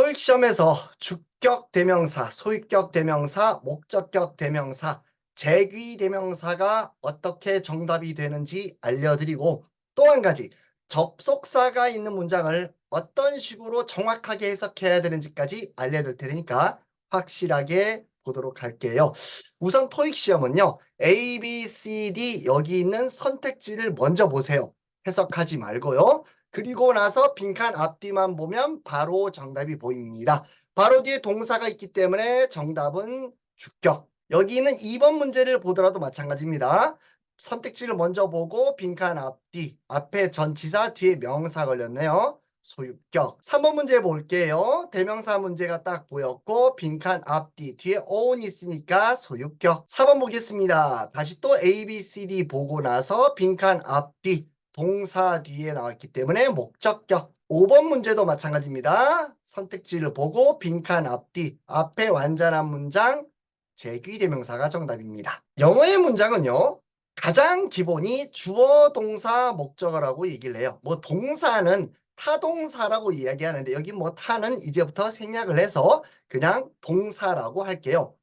토익 시험에서 주격 대명사, 소유격 대명사, 목적격 대명사, 재귀 대명사가 어떻게 정답이 되는지 알려드리고 또 한 가지 접속사가 있는 문장을 어떤 식으로 정확하게 해석해야 되는지까지 알려드릴 테니까 확실하게 보도록 할게요. 우선 토익 시험은요. A, B, C, D 여기 있는 선택지를 먼저 보세요. 해석하지 말고요. 그리고 나서 빈칸 앞뒤만 보면 바로 정답이 보입니다. 바로 뒤에 동사가 있기 때문에 정답은 주격. 여기 있는 2번 문제를 보더라도 마찬가지입니다. 선택지를 먼저 보고 빈칸 앞뒤, 앞에 전치사, 뒤에 명사 걸렸네요. 소유격. 3번 문제 볼게요. 대명사 문제가 딱 보였고 빈칸 앞뒤, 뒤에 own 있으니까 소유격. 4번 보겠습니다. 다시 또 A, B, C, D 보고 나서 빈칸 앞뒤, 동사 뒤에 나왔기 때문에 목적격. 5번 문제도 마찬가지입니다. 선택지를 보고 빈칸 앞뒤, 앞에 완전한 문장, 재귀 대명사가 정답입니다. 영어의 문장은요. 가장 기본이 주어, 동사, 목적어라고 얘기를 해요. 뭐 동사는 타동사라고 이야기하는데 여기 뭐 타는 이제부터 생략을 해서 그냥 동사라고 할게요.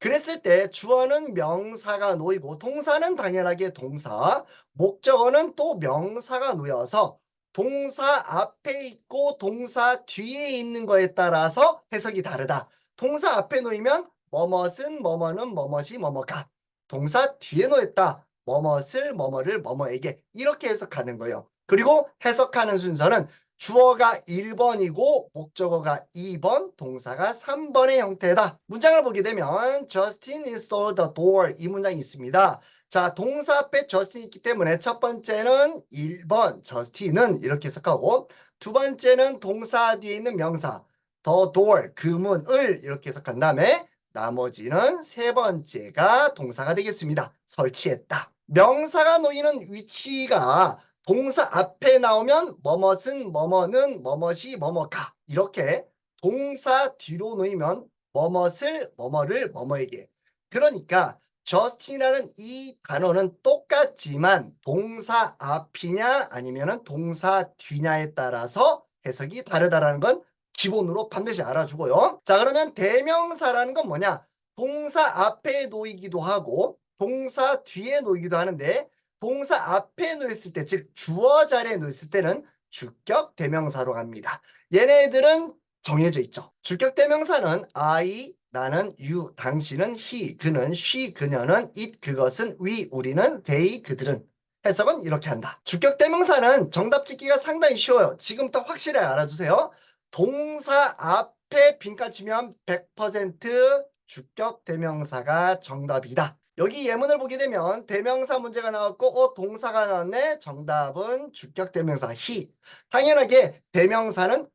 그랬을 때 주어는 명사가 놓이고 동사는 당연하게 동사, 목적어는 또 명사가 놓여서 동사 앞에 있고 동사 뒤에 있는 거에 따라서 해석이 다르다. 동사 앞에 놓이면 뭐뭇은 뭐뭐는 뭐뭇이 뭐뭐가. 동사 뒤에 놓였다. 뭐뭇을 뭐뭐를 뭐뭐에게 이렇게 해석하는 거예요. 그리고 해석하는 순서는 주어가 1번이고 목적어가 2번, 동사가 3번의 형태다. 문장을 보게 되면 Justin installed the door 이 문장이 있습니다. 자, 동사 앞에 Justin 있기 때문에 첫 번째는 1번 Justin은 이렇게 해석하고 두 번째는 동사 뒤에 있는 명사 the door 그 문을 이렇게 해석한 다음에 나머지는 세 번째가 동사가 되겠습니다. 설치했다. 명사가 놓이는 위치가 동사 앞에 나오면 뭐뭇은 뭐뭐는 뭐뭇이 뭐뭐가 이렇게 동사 뒤로 놓이면 뭐뭇을 뭐뭐를 뭐뭐에게 그러니까 just이라는 이 단어는 똑같지만 동사 앞이냐 아니면은 동사 뒤냐에 따라서 해석이 다르다라는 건 기본으로 반드시 알아주고요. 자 그러면 대명사라는 건 뭐냐? 동사 앞에 놓이기도 하고 동사 뒤에 놓이기도 하는데 동사 앞에 놓였을 때, 즉 주어 자리에 놓였을 때는 주격 대명사로 갑니다. 얘네들은 정해져 있죠. 주격 대명사는 I, 나는 you, 당신은 he, 그는 she, 그녀는 it, 그것은 we, 우리는 they, 그들은 해석은 이렇게 한다. 주격 대명사는 정답 짓기가 상당히 쉬워요. 지금부터 확실히 알아주세요. 동사 앞에 빈칸 치면 100% 주격 대명사가 정답이다. 여기 예문을 보게 되면 대명사 문제가 나왔고 어 동사가 나왔네. 정답은 주격 대명사 he. 당연하게 대명사는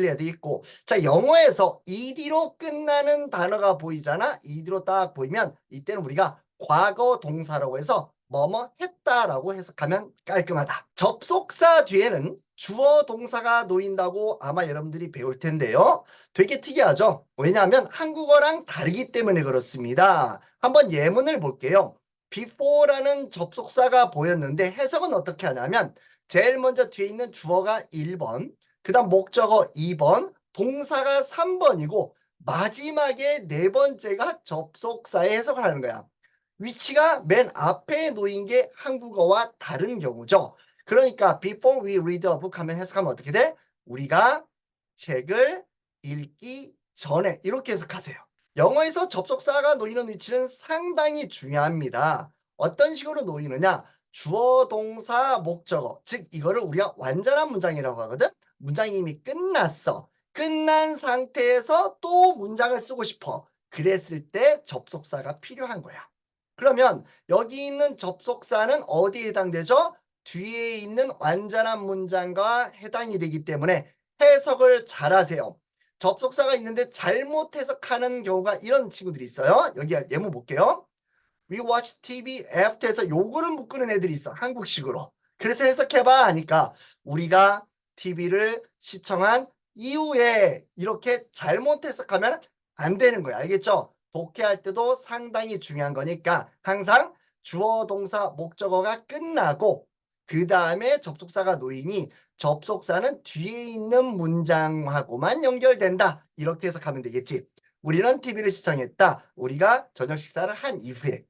해야 되겠고 자 영어에서 ed로 끝나는 단어가 보이잖아. ed로 딱 보이면 이때는 우리가 과거 동사라고 해서 뭐뭐 했다라고 해석하면 깔끔하다. 접속사 뒤에는 주어 동사가 놓인다고 아마 여러분들이 배울 텐데요. 되게 특이하죠? 왜냐하면 한국어랑 다르기 때문에 그렇습니다. 한번 예문을 볼게요. before라는 접속사가 보였는데 해석은 어떻게 하냐면 제일 먼저 뒤에 있는 주어가 1번, 그 다음 목적어 2번, 동사가 3번이고 마지막에 네 번째가 접속사의 해석을 하는 거야. 위치가 맨 앞에 놓인 게 한국어와 다른 경우죠. 그러니까 before we read a book 하면 해석하면 어떻게 돼? 우리가 책을 읽기 전에 이렇게 해석하세요. 영어에서 접속사가 놓이는 위치는 상당히 중요합니다. 어떤 식으로 놓이느냐? 주어, 동사, 목적어. 즉 이거를 우리가 완전한 문장이라고 하거든. 문장이 이미 끝났어. 끝난 상태에서 또 문장을 쓰고 싶어. 그랬을 때 접속사가 필요한 거야. 그러면 여기 있는 접속사는 어디에 해당되죠? 뒤에 있는 완전한 문장과 해당이 되기 때문에 해석을 잘 하세요. 접속사가 있는데 잘못 해석하는 경우가 이런 친구들이 있어요. 여기 예문 볼게요. We watch TV after에서 요거를 묶는 애들이 있어. 한국식으로. 그래서 해석해봐 하니까 우리가 TV를 시청한 이후에 이렇게 잘못 해석하면 안 되는 거야. 알겠죠? 독해할 때도 상당히 중요한 거니까 항상 주어 동사 목적어가 끝나고 그 다음에 접속사가 놓이니 접속사는 뒤에 있는 문장하고만 연결된다. 이렇게 해석하면 되겠지. 우리는 TV를 시청했다. 우리가 저녁 식사를 한 이후에.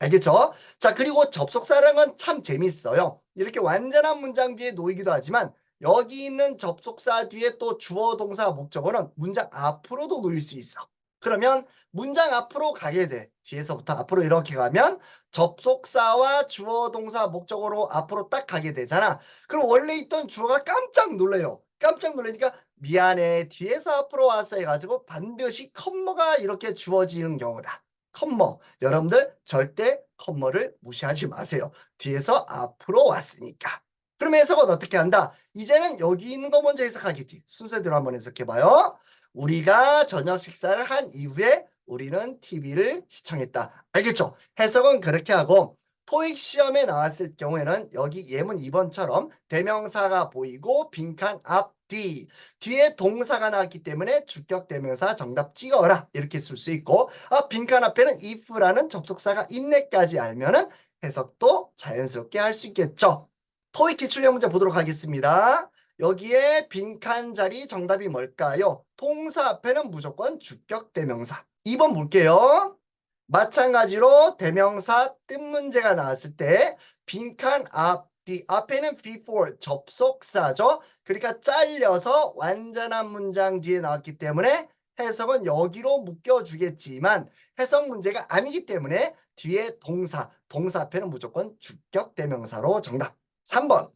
알겠죠? 자, 그리고 접속사랑은 참 재밌어요. 이렇게 완전한 문장 뒤에 놓이기도 하지만 여기 있는 접속사 뒤에 또 주어, 동사, 목적어는 문장 앞으로도 놓일 수 있어. 그러면 문장 앞으로 가게 돼. 뒤에서부터 앞으로 이렇게 가면 접속사와 주어, 동사, 목적어로 앞으로 딱 가게 되잖아. 그럼 원래 있던 주어가 깜짝 놀래요. 깜짝 놀라니까 미안해. 뒤에서 앞으로 왔어 해가지고 반드시 컴머가 이렇게 주어지는 경우다. 컴머. 여러분들 절대 컴머를 무시하지 마세요. 뒤에서 앞으로 왔으니까. 그럼 해석은 어떻게 한다? 이제는 여기 있는 거 먼저 해석하겠지. 순서대로 한번 해석해봐요. 우리가 저녁 식사를 한 이후에 우리는 TV를 시청했다. 알겠죠? 해석은 그렇게 하고 토익 시험에 나왔을 경우에는 여기 예문 2번처럼 대명사가 보이고 빈칸 앞, 뒤. 뒤에 동사가 나왔기 때문에 주격 대명사 정답 찍어라. 이렇게 쓸 수 있고 아, 빈칸 앞에는 if라는 접속사가 있네까지 알면 은 해석도 자연스럽게 할 수 있겠죠. 토익 기출력 문제 보도록 하겠습니다. 여기에 빈칸 자리 정답이 뭘까요? 동사 앞에는 무조건 주격 대명사. 2번 볼게요. 마찬가지로 대명사 뜻 문제가 나왔을 때 빈칸 앞, 뒤 앞에는 before 접속사죠. 그러니까 잘려서 완전한 문장 뒤에 나왔기 때문에 해석은 여기로 묶여주겠지만 해석 문제가 아니기 때문에 뒤에 동사, 동사 앞에는 무조건 주격 대명사로 정답. 3번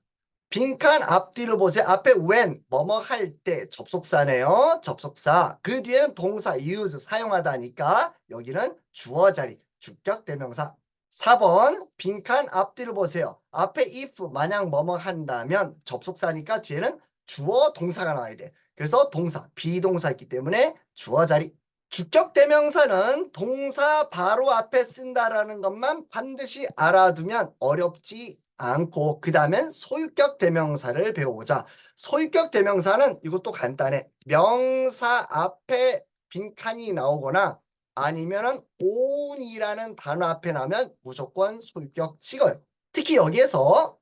빈칸 앞뒤를 보세요. 앞에 when 뭐뭐 할 때 접속사네요. 접속사. 그 뒤에는 동사 use 사용하다니까 여기는 주어 자리 주격 대명사. 4번 빈칸 앞뒤를 보세요. 앞에 if 만약 뭐뭐 한다면 접속사니까 뒤에는 주어 동사가 나와야 돼. 그래서 동사 비동사 있기 때문에 주어 자리. 주격 대명사는 동사 바로 앞에 쓴다라는 것만 반드시 알아두면 어렵지 않고 그 다음엔 소유격 대명사를 배워보자. 소유격 대명사는 이것도 간단해. 명사 앞에 빈칸이 나오거나 아니면은 on이라는 단어 앞에 나면 무조건 소유격 찍어요. 특히 여기에서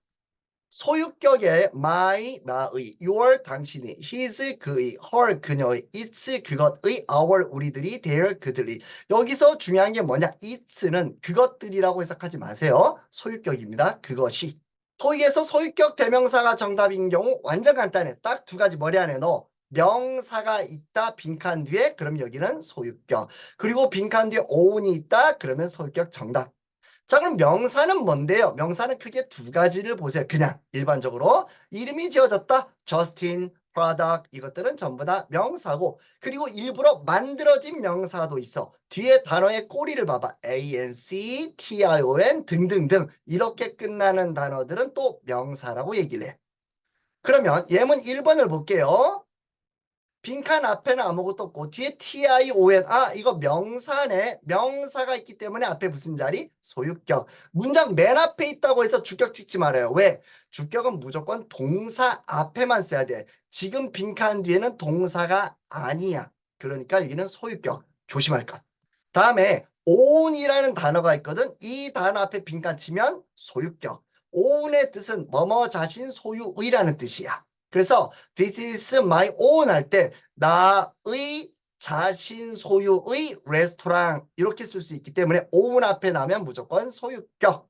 소유격의 my 나의, your 당신이, his 그의, her 그녀의, its 그것의, our 우리들이, their 그들이. 여기서 중요한 게 뭐냐? its는 그것들이라고 해석하지 마세요. 소유격입니다. 그것이. 토익에서 소유격 대명사가 정답인 경우 완전 간단해. 딱 두 가지 머리 안에 넣어. 명사가 있다 빈칸 뒤에 그럼 여기는 소유격. 그리고 빈칸 뒤에 own이 있다 그러면 소유격 정답. 자 그럼 명사는 뭔데요? 명사는 크게 두 가지를 보세요. 그냥 일반적으로 이름이 지어졌다. 저스틴, product 이것들은 전부 다 명사고 그리고 일부러 만들어진 명사도 있어. 뒤에 단어의 꼬리를 봐봐. a, n, c, t, i, o, n 등등등 이렇게 끝나는 단어들은 또 명사라고 얘기를 해. 그러면 예문 1번을 볼게요. 빈칸 앞에는 아무것도 없고 뒤에 TION 아 이거 명사네 명사가 있기 때문에 앞에 무슨 자리? 소유격. 문장 맨 앞에 있다고 해서 주격 찍지 말아요. 왜? 주격은 무조건 동사 앞에만 써야 돼. 지금 빈칸 뒤에는 동사가 아니야. 그러니까 여기는 소유격. 조심할 것. 다음에 own이라는 단어가 있거든. 이 단어 앞에 빈칸 치면 소유격. own의 뜻은 뭐뭐 자신 소유의라는 뜻이야 그래서 this is my own 할 때 나의 자신 소유의 레스토랑 이렇게 쓸 수 있기 때문에 own 앞에 나면 무조건 소유격.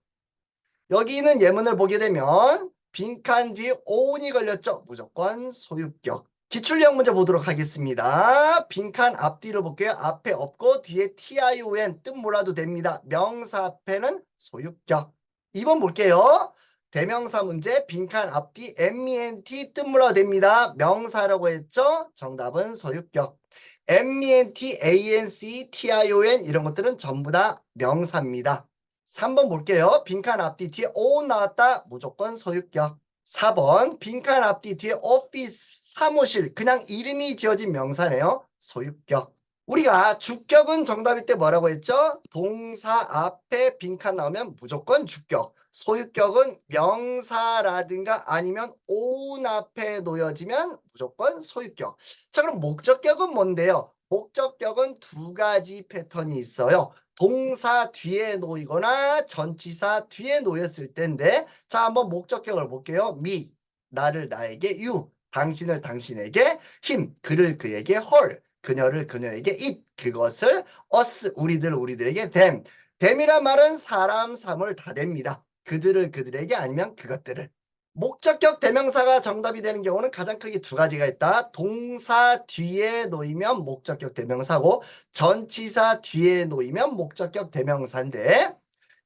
여기 있는 예문을 보게 되면 빈칸 뒤에 own이 걸렸죠. 무조건 소유격. 기출력 문제 보도록 하겠습니다. 빈칸 앞뒤를 볼게요. 앞에 없고 뒤에 tion 뜻 몰라도 됩니다. 명사 앞에는 소유격. 2번 볼게요. 대명사 문제 빈칸 앞뒤 MENT 뜻물어 됩니다. 명사라고 했죠? 정답은 소유격. MENT, ANC, TION 이런 것들은 전부 다 명사입니다. 3번 볼게요. 빈칸 앞뒤 뒤에 O 나왔다. 무조건 소유격. 4번 빈칸 앞뒤 뒤에 오피스 사무실 그냥 이름이 지어진 명사네요. 소유격. 우리가 주격은 정답일 때 뭐라고 했죠? 동사 앞에 빈칸 나오면 무조건 주격. 소유격은 명사라든가 아니면 own 앞에 놓여지면 무조건 소유격. 자 그럼 목적격은 뭔데요? 목적격은 두 가지 패턴이 있어요. 동사 뒤에 놓이거나 전치사 뒤에 놓였을 때인데 자 한번 목적격을 볼게요. me 나를 나에게 you, 당신을 당신에게 him, 그를 그에게 her, 그녀를 그녀에게 it, 그것을 us, 우리들 우리들에게 them. them이란 말은 사람, 사물 다 됩니다. 그들을 그들에게 아니면 그것들을. 목적격 대명사가 정답이 되는 경우는 가장 크게 두 가지가 있다. 동사 뒤에 놓이면 목적격 대명사고 전치사 뒤에 놓이면 목적격 대명사인데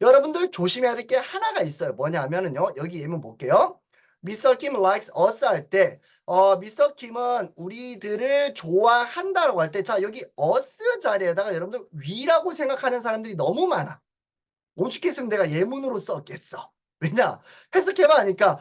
여러분들 조심해야 될 게 하나가 있어요. 뭐냐면은요. 여기 예문 볼게요. 미스터 킴 likes us 할 때, 어, 미스터 킴은 우리들을 좋아한다라고 할 때, 자, 여기 us 자리에다가 여러분들 위라고 생각하는 사람들이 너무 많아. 오죽했으면 내가 예문으로 썼겠어. 왜냐? 해석해봐 하니까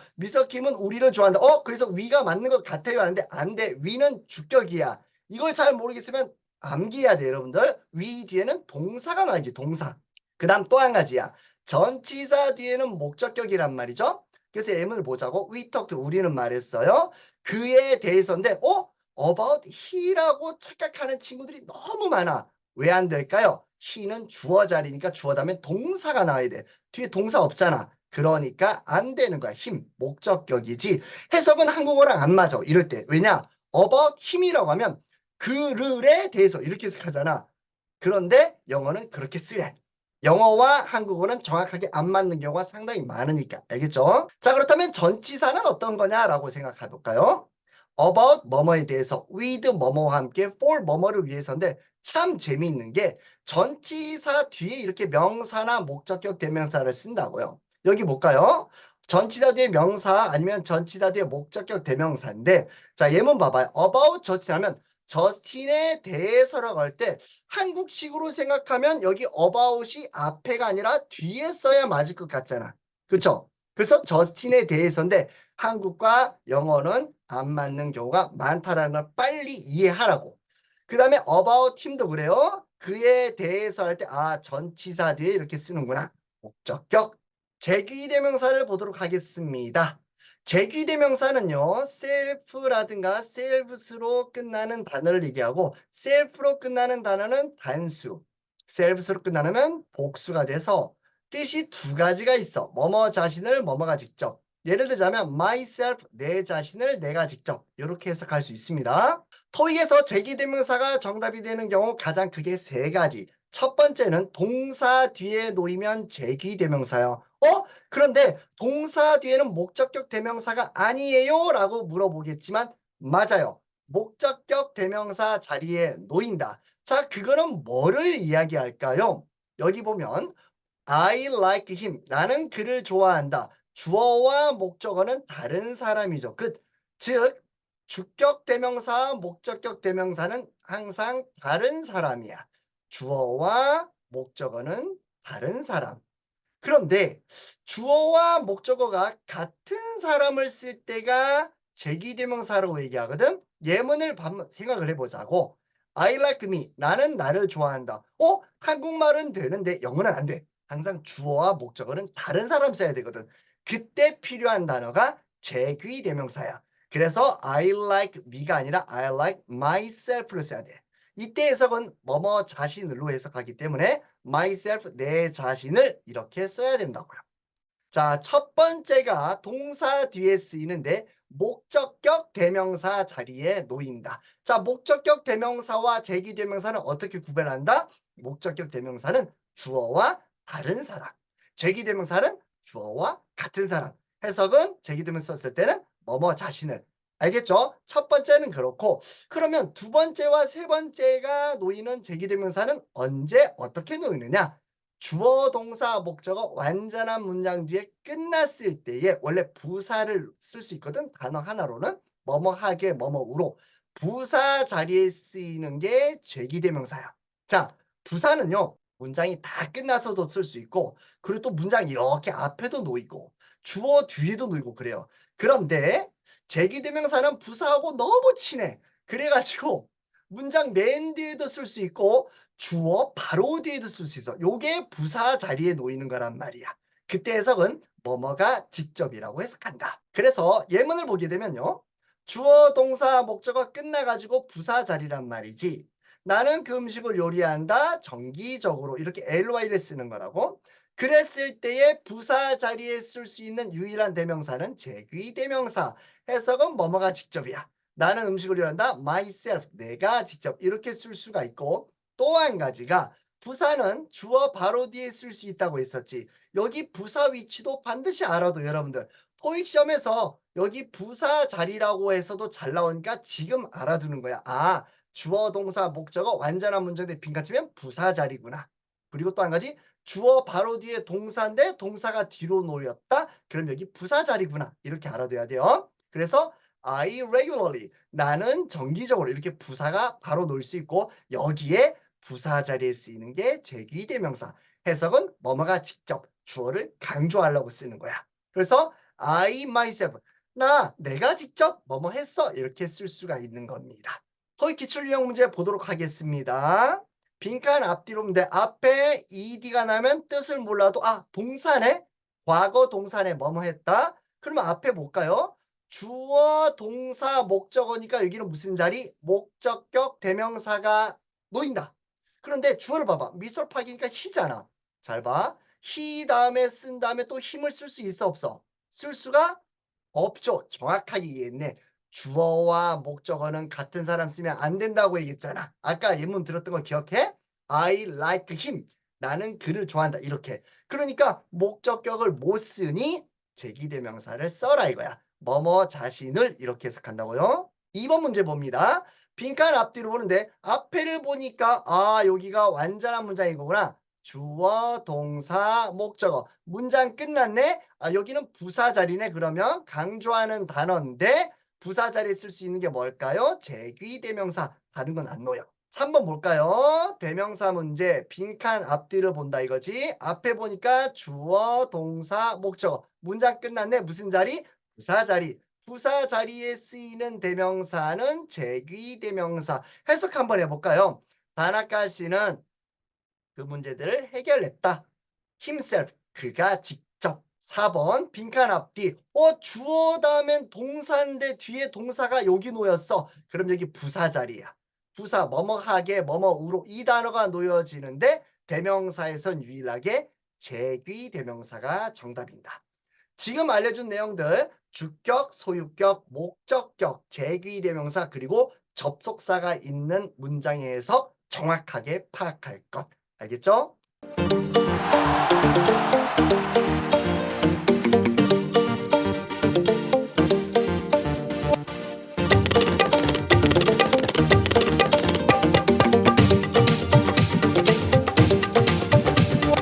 킴은 우리를 좋아한다. 어? 그래서 위가 맞는 것 같아요 하는데 안 돼. 위는 주격이야. 이걸 잘 모르겠으면 암기해야 돼 여러분들. 위 뒤에는 동사가 나야지 동사. 그 다음 또 한 가지야. 전치사 뒤에는 목적격이란 말이죠. 그래서 예문을 보자고. We talked 우리는 말했어요. 그에 대해서인데 어? about he라고 착각하는 친구들이 너무 많아. 왜 안 될까요? He는 주어 자리니까 주어 다음에 동사가 나와야 돼. 뒤에 동사 없잖아. 그러니까 안 되는 거야. 힘, 목적격이지. 해석은 한국어랑 안 맞아. 이럴 때. 왜냐? about 힘이라고 하면 그를에 대해서 이렇게 해석하잖아. 그런데 영어는 그렇게 쓰래. 영어와 한국어는 정확하게 안 맞는 경우가 상당히 많으니까. 알겠죠? 자, 그렇다면 전치사는 어떤 거냐라고 생각해 볼까요? about 뭐뭐에 대해서 with 뭐뭐와 함께 for 뭐뭐를 위해서인데 참 재미있는 게 전치사 뒤에 이렇게 명사나 목적격 대명사를 쓴다고요. 여기 볼까요? 전치사 뒤에 명사 아니면 전치사 뒤에 목적격 대명사인데 자 예문 봐봐요. about 저스틴하면 저스틴에 대해서라고 할 때 한국식으로 생각하면 여기 about이 앞에가 아니라 뒤에 써야 맞을 것 같잖아. 그렇죠? 그래서 저스틴에 대해서인데 한국과 영어는 안 맞는 경우가 많다라는 걸 빨리 이해하라고. 그 다음에 about 팀도 그래요. 그에 대해서 할 때 아 전치사 뒤에 이렇게 쓰는구나. 목적격 제귀대명사를 보도록 하겠습니다. 제귀대명사는요. self라든가 selves로 끝나는 단어를 얘기하고 self로 끝나는 단어는 단수, selves로 끝나는 복수가 돼서 뜻이 두 가지가 있어. 뭐뭐 자신을 뭐뭐가 직접. 예를 들자면 myself 내 자신을 내가 직접 이렇게 해석할 수 있습니다. 토익에서 제기대명사가 정답이 되는 경우 가장 크게 세 가지. 첫 번째는 동사 뒤에 놓이면 제기대명사요. 어? 그런데 동사 뒤에는 목적격 대명사가 아니에요? 라고 물어보겠지만 맞아요. 목적격 대명사 자리에 놓인다. 자, 그거는 뭐를 이야기할까요? 여기 보면 I like him. 나는 그를 좋아한다. 주어와 목적어는 다른 사람이죠. 그, 즉 주격 대명사와 목적격 대명사는 항상 다른 사람이야. 주어와 목적어는 다른 사람. 그런데 주어와 목적어가 같은 사람을 쓸 때가 제기대명사라고 얘기하거든. 예문을 생각을 해보자고. I like me. 나는 나를 좋아한다. 어? 한국말은 되는데 영어는 안 돼. 항상 주어와 목적어는 다른 사람 써야 되거든. 그때 필요한 단어가 제귀 대명사야. 그래서 I like me가 아니라 I like myself를 써야 돼. 이때 해석은 뭐뭐 자신을로 해석하기 때문에 myself 내 자신을 이렇게 써야 된다고요. 자, 첫 번째가 동사 뒤에 쓰이는데 목적격 대명사 자리에 놓인다. 자, 목적격 대명사와 제기 대명사는 어떻게 구별한다? 목적격 대명사는 주어와 다른 사람. 제기 대명사는 주어와 같은 사람. 해석은 제기대명사 썼을 때는 뭐뭐 자신을 알겠죠? 첫 번째는 그렇고 그러면 두 번째와 세 번째가 놓이는 제기대명사는 언제 어떻게 놓이느냐? 주어 동사 목적어 완전한 문장 뒤에 끝났을 때에 원래 부사를 쓸 수 있거든. 단어 하나로는 뭐뭐하게 뭐뭐우로 부사 자리에 쓰이는 게 제기대명사야. 자, 부사는요. 문장이 다 끝나서도 쓸 수 있고 그리고 또 문장 이렇게 앞에도 놓이고 주어 뒤에도 놓이고 그래요. 그런데 제기대명사는 부사하고 너무 친해. 그래가지고 문장 맨 뒤에도 쓸 수 있고 주어 바로 뒤에도 쓸 수 있어. 요게 부사 자리에 놓이는 거란 말이야. 그때 해석은 뭐뭐가 직접이라고 해석한다. 그래서 예문을 보게 되면요. 주어 동사 목적어 끝나가지고 부사 자리란 말이지. 나는 그 음식을 요리한다. 정기적으로 이렇게 ly를 쓰는 거라고. 그랬을 때에 부사 자리에 쓸 수 있는 유일한 대명사는 제귀 대명사. 해석은 뭐뭐가 직접이야. 나는 음식을 요리한다. myself. 내가 직접 이렇게 쓸 수가 있고 또 한 가지가 부사는 주어 바로 뒤에 쓸 수 있다고 했었지. 여기 부사 위치도 반드시 알아도 여러분들 토익 시험에서 여기 부사 자리라고 해서도 잘 나오니까 지금 알아두는 거야. 아, 주어 동사 목적어 완전한 문장대 빈칸치면 부사 자리구나. 그리고 또 한 가지 주어 바로 뒤에 동사인데 동사가 뒤로 놓였다. 그럼 여기 부사 자리구나. 이렇게 알아둬야 돼요. 그래서 I regularly 나는 정기적으로 이렇게 부사가 바로 놓일 수 있고 여기에 부사 자리에 쓰이는 게 제귀 대명사. 해석은 뭐뭐가 직접 주어를 강조하려고 쓰는 거야. 그래서 I myself 나 내가 직접 뭐뭐 했어 이렇게 쓸 수가 있는 겁니다. 토익 기출 유형 문제 보도록 하겠습니다. 빈칸 앞뒤로 문제 앞에 ed가 나면 뜻을 몰라도 아 동사네 과거 동사네 뭐뭐 했다. 그러면 앞에 볼까요? 주어 동사 목적어니까 여기는 무슨 자리? 목적격 대명사가 놓인다. 그런데 주어를 봐봐. 미술파기니까 히잖아. 잘 봐. 히 다음에 쓴 다음에 또 힘을 쓸 수 있어 없어? 쓸 수가 없죠. 정확하게 이해했네. 주어와 목적어는 같은 사람 쓰면 안 된다고 얘기했잖아. 아까 예문 들었던 거 기억해? I like him. 나는 그를 좋아한다. 이렇게. 그러니까 목적격을 못 쓰니 제기대명사를 써라 이거야. 뭐뭐 자신을 이렇게 해석한다고요. 2번 문제 봅니다. 빈칸 앞뒤로 보는데 앞에를 보니까 아 여기가 완전한 문장인 거구나. 주어, 동사, 목적어. 문장 끝났네. 아 여기는 부사 자리네. 그러면 강조하는 단어인데 부사 자리에 쓸 수 있는 게 뭘까요? 제귀 대명사. 다른 건안 놓여. 3번 볼까요? 대명사 문제. 빈칸 앞뒤를 본다 이거지. 앞에 보니까 주어, 동사, 목적어. 문장 끝났네. 무슨 자리? 부사 자리. 부사 자리에 쓰이는 대명사는 제귀 대명사. 해석 한번 해볼까요? 다나카 씨는 그 문제들을 해결했다. himself. 그가 직접. 4번 빈칸 앞뒤. 어 주어 다음엔 동사인데 뒤에 동사가 여기 놓였어. 그럼 여기 부사 자리야. 부사 뭐뭐하게 뭐뭐우로 이 단어가 놓여지는데 대명사에선 유일하게 제귀 대명사가 정답입니다. 지금 알려준 내용들 주격, 소유격, 목적격, 제귀 대명사 그리고 접속사가 있는 문장의 해석 정확하게 파악할 것. 알겠죠?